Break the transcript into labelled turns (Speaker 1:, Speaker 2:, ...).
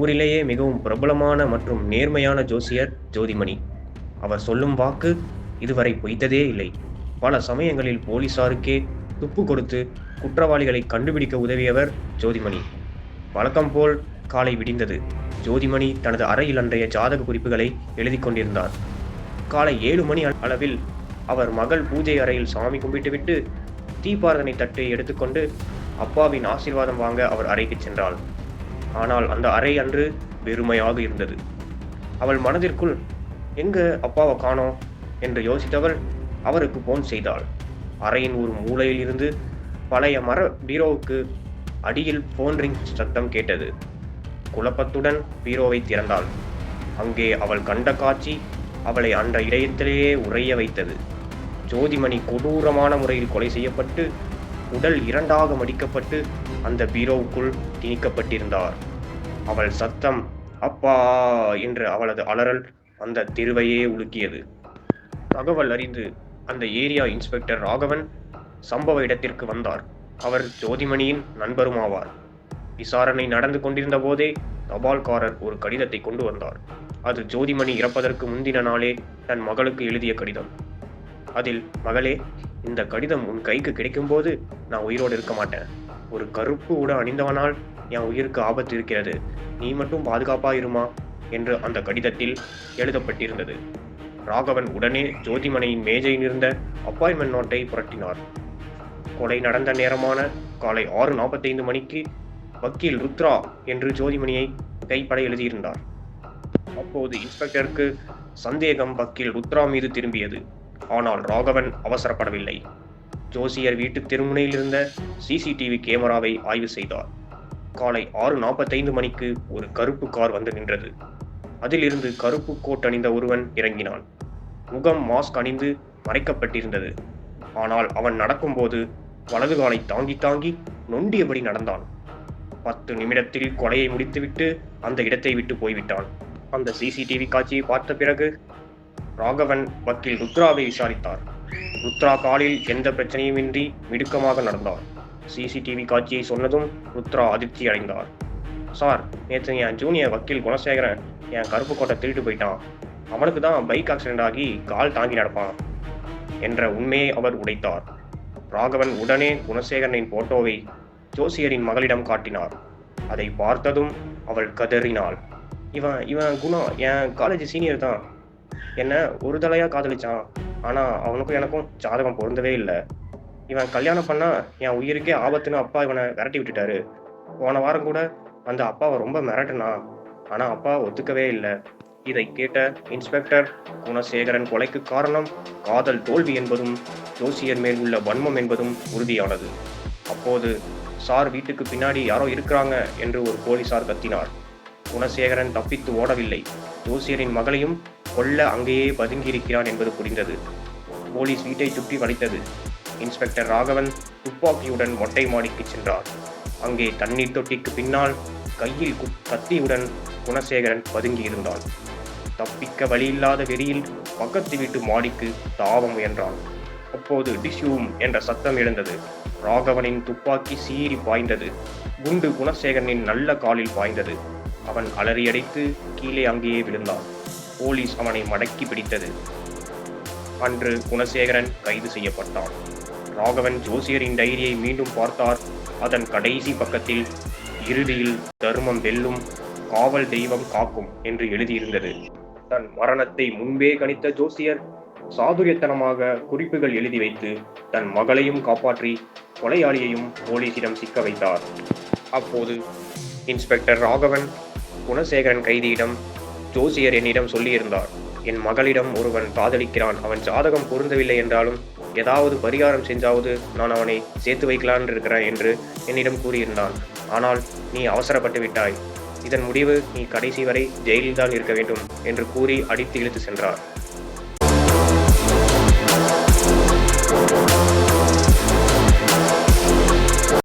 Speaker 1: ஊரிலேயே மிகவும் பிரபலமான மற்றும் நேர்மையான ஜோசியர் ஜோதிமணி. அவர் சொல்லும் வாக்கு இதுவரை பொய்த்ததே இல்லை. பல சமயங்களில் போலீசாருக்கே துப்பு கொடுத்து குற்றவாளிகளை கண்டுபிடிக்க உதவியவர் ஜோதிமணி. வழக்கம் போல் காலை விடிந்தது. ஜோதிமணி தனது அறையில் அன்றைய ஜாதக குறிப்புகளை எழுதி கொண்டிருந்தார். காலை ஏழு மணி அளவில் அவர் மகள் பூஜை அறையில் சாமி கும்பிட்டுவிட்டு தீபாரதனை தட்டு எடுத்துக்கொண்டு அப்பாவின் ஆசீர்வாதம் வாங்க அவர் அறைக்கு சென்றாள். ஆனால் அந்த அறை அன்று வெறுமையாக இருந்தது. அவள் மனதிற்குள் எங்க அப்பாவை காணோம்? என்று யோசித்தவள் அவருக்கு போன் செய்தாள். அறையின் ஒரு மூலையில் இருந்து பழைய மர பீரோவுக்கு அடியில் போன் ரிங் சத்தம் கேட்டது. குழப்பத்துடன் பீரோவை திறந்தாள். அங்கே அவள் கண்ட காட்சி அவளை அந்த இடத்திலேயே உறைய வைத்தது. ஜோதிமணி கொடூரமான முறையில் கொலை செய்யப்பட்டு உடல் இரண்டாக மடிக்கப்பட்டு அந்த பீரோவுக்குள் திணிக்கப்பட்டிருந்தார். அவள் சத்தம் அப்பா என்று அவளது அலறல் அந்த தெருவையே உலுக்கியது. தகவல் அறிந்து அந்த ஏரியா இன்ஸ்பெக்டர் ராகவன் சம்பவ இடத்திற்கு வந்தார். அவர் ஜோதிமணியின் நண்பருமாவார். விசாரணை நடந்து கொண்டிருந்த போதே தபால்காரர் ஒரு கடிதத்தை கொண்டு வந்தார். அது ஜோதிமணி இறப்பதற்கு முந்தின நாளே தன் மகளுக்கு எழுதிய கடிதம். அதில் மகளே இந்த கடிதம் உன் கைக்கு கிடைக்கும்போது நான் உயிரோடு இருக்க மாட்டேன். ஒரு கருப்பு உட அணிந்தவனால் என் உயிருக்கு ஆபத்து இருக்கிறது. நீ மட்டும் பாதுகாப்பா இருமா? என்று அந்த கடிதத்தில் எழுதப்பட்டிருந்தது. ராகவன் உடனே ஜோதிமனையின் மேஜையில் இருந்த அப்பாயின்மெண்ட் நோட்டை புரட்டினார். கொலை நடந்த நேரமான காலை ஆறு நாற்பத்தைந்து மணிக்கு வக்கீல் ருத்ரா என்று ஜோதிமணியை கைப்பட எழுதியிருந்தார். அப்போது இன்ஸ்பெக்டருக்கு சந்தேகம் வக்கீல் ருத்ரா மீது திரும்பியது. ஆனால் ராகவன் அவசரப்படவில்லை. ஜோசியர் வீட்டு திருமுனையில் இருந்த சிசிடிவி கேமராவை ஆய்வு செய்தார். காலை ஆறு நாற்பத்தைந்து மணிக்கு ஒரு கருப்பு கார் வந்து நின்றது. அதிலிருந்து கருப்பு கோட் அணிந்த ஒருவன் இறங்கினான். முகம் மாஸ்க் அணிந்து மறைக்கப்பட்டிருந்தது. ஆனால் அவன் நடக்கும்போது வலது காலை தாங்கி தாங்கி நொண்டியபடி நடந்தான். பத்து நிமிடத்தில் கொலையை முடித்துவிட்டு அந்த இடத்தை விட்டு போய்விட்டான். அந்த சிசிடிவி காட்சியை பார்த்த பிறகு ராகவன் வக்கீல் ருத்ராவை விசாரித்தார். ருத்ரா காலில் எந்த பிரச்சனையுமின்றி மிடுக்கமாக நடந்தார். சிசிடிவி காட்சியை சொன்னதும் ருத்ரா அதிர்ச்சி அடைந்தார். சார் நேற்று என் ஜூனியர் வக்கீல் குணசேகரன் என் கருப்பு கோட்டை திருட்டு போயிட்டான். அவனுக்கு தான் பைக் ஆக்சிடென்ட் ஆகி கால் தாங்கி நடப்பான் என்ற உண்மையை அவர் உடைத்தார். ராகவன் உடனே குணசேகரனின் போட்டோவை ஜோசியரின் மகளிடம் காட்டினார். அதை பார்த்ததும் அவள் கதறினாள். இவன் இவன் குணா என் காலேஜ் சீனியர் தான். என்ன ஒரு தலையா காதலிச்சான். ஆனா அவனுக்கும் எனக்கும் ஜாதகம் பொருந்தவே இல்லை. இவன் கல்யாணம் பண்ணா என் உயிருக்கே ஆபத்துன்னு அப்பா இவனை விரட்டி விட்டுட்டாரு. போன வாரம் கூட அந்த அப்பாவை ரொம்ப மிரட்டுனா ஆனா அப்பா ஒத்துக்கவே இல்லை. இதை கேட்ட இன்ஸ்பெக்டர் குணசேகரன் கொலைக்கு காரணம் காதல் தோல்வி என்பதும் ஜோசியர் மேல் உள்ள வன்மம் என்பதும் உறுதியானது. அப்போது சார் வீட்டுக்கு பின்னாடி யாரோ இருக்கிறாங்க என்று ஒரு போலீசார் கத்தினார். குணசேகரன் தப்பித்து ஓடவில்லை. ஜோசியரின் மகளையும் கொல்ல அங்கேயே பதுங்கியிருக்கிறான் என்பது புரிந்தது. போலீஸ் வீட்டை சுற்றி வளைத்தது. இன்ஸ்பெக்டர் ராகவன் துப்பாக்கியுடன் மொட்டை மாடிக்கு சென்றார். அங்கே தண்ணீர் தொட்டிக்கு பின்னால் கையில் கு- கத்தியுடன் குணசேகரன் பதுங்கியிருந்தான். தப்பிக்க வழியில்லாத வெறியில் பக்கத்து வீட்டு மாடிக்கு தாவ முயன்றான். அப்போது டிஷ்யூம் என்ற சத்தம் எழுந்தது. ராகவனின் துப்பாக்கி சீறி பாய்ந்தது. குண்டு குணசேகரனின் நல்ல காலில் பாய்ந்தது. அவன் அலறியடைத்து கீழே அங்கேயே விழுந்தான். போலீஸ் அவனை மடக்கி பிடித்தது. அன்று குணசேகரன் கைது செய்யப்பட்டான். ராகவன் ஜோசியரின் டைரியை மீண்டும் பார்த்தார். அதன் கடைசி பக்கத்தில் இறுதியில் தர்மம் வெல்லும் காவல் தெய்வம் காக்கும் என்று எழுதியிருந்தது. தன் மரணத்தை முன்பே கணித்த ஜோசியர் சாதுரியத்தனமாக குறிப்புகள் எழுதி வைத்து தன் மகளையும் காப்பாற்றி கொலையாளியையும் போலீசிடம் சிக்க வைத்தார். அப்போது இன்ஸ்பெக்டர் ராகவன் குணசேகரன் கைதியிடம் ஜோசியர் என்னிடம் சொல்லியிருந்தார். என் மகளிடம் ஒருவன் காதலிக்கிறான். அவன் ஜாதகம் பொருந்தவில்லை என்றாலும் ஏதாவது பரிகாரம் செஞ்சாவது நான் அவனை சேர்த்து வைக்கலான் இருக்கிறேன் என்று என்னிடம் கூறியிருந்தான். ஆனால் நீ அவசரப்பட்டு விட்டாய். இதன் முடிவு நீ கடைசி வரை ஜெயிலில் தான் இருக்க வேண்டும் என்று கூறி அடித்து இழுத்து சென்றார்.